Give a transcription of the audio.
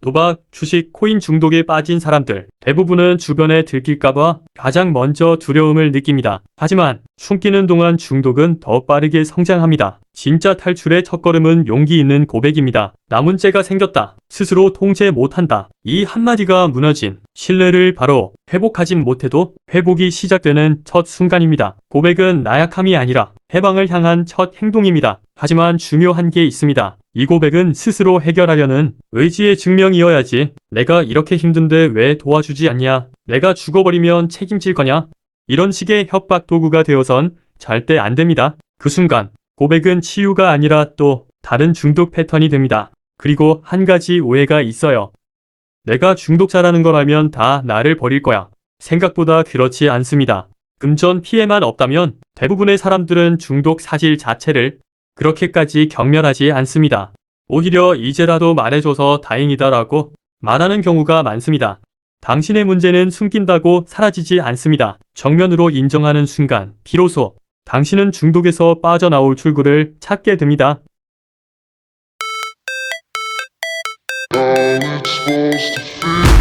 도박, 주식, 코인 중독에 빠진 사람들 대부분은 주변에 들킬까봐 가장 먼저 두려움을 느낍니다. 하지만 숨기는 동안 중독은 더 빠르게 성장합니다. 진짜 탈출의 첫걸음은 용기 있는 고백입니다. 남은 죄가 생겼다. 스스로 통제 못한다. 이 한마디가 무너진 신뢰를 바로 회복하진 못해도 회복이 시작되는 첫 순간입니다. 고백은 나약함이 아니라 해방을 향한 첫 행동입니다. 하지만 중요한 게 있습니다. 이 고백은 스스로 해결하려는 의지의 증명이어야지. 내가 이렇게 힘든데 왜 도와주지 않냐? 내가 죽어버리면 책임질 거냐? 이런 식의 협박 도구가 되어선 절대 안 됩니다. 그 순간 고백은 치유가 아니라 또 다른 중독 패턴이 됩니다. 그리고 한 가지 오해가 있어요. 내가 중독자라는 걸 알면 다 나를 버릴 거야. 생각보다 그렇지 않습니다. 금전 피해만 없다면 대부분의 사람들은 중독 사실 자체를 그렇게까지 경멸하지 않습니다. 오히려 이제라도 말해줘서 다행이다라고 말하는 경우가 많습니다. 당신의 문제는 숨긴다고 사라지지 않습니다. 정면으로 인정하는 순간, 비로소 당신은 중독에서 빠져나올 출구를 찾게 됩니다. How.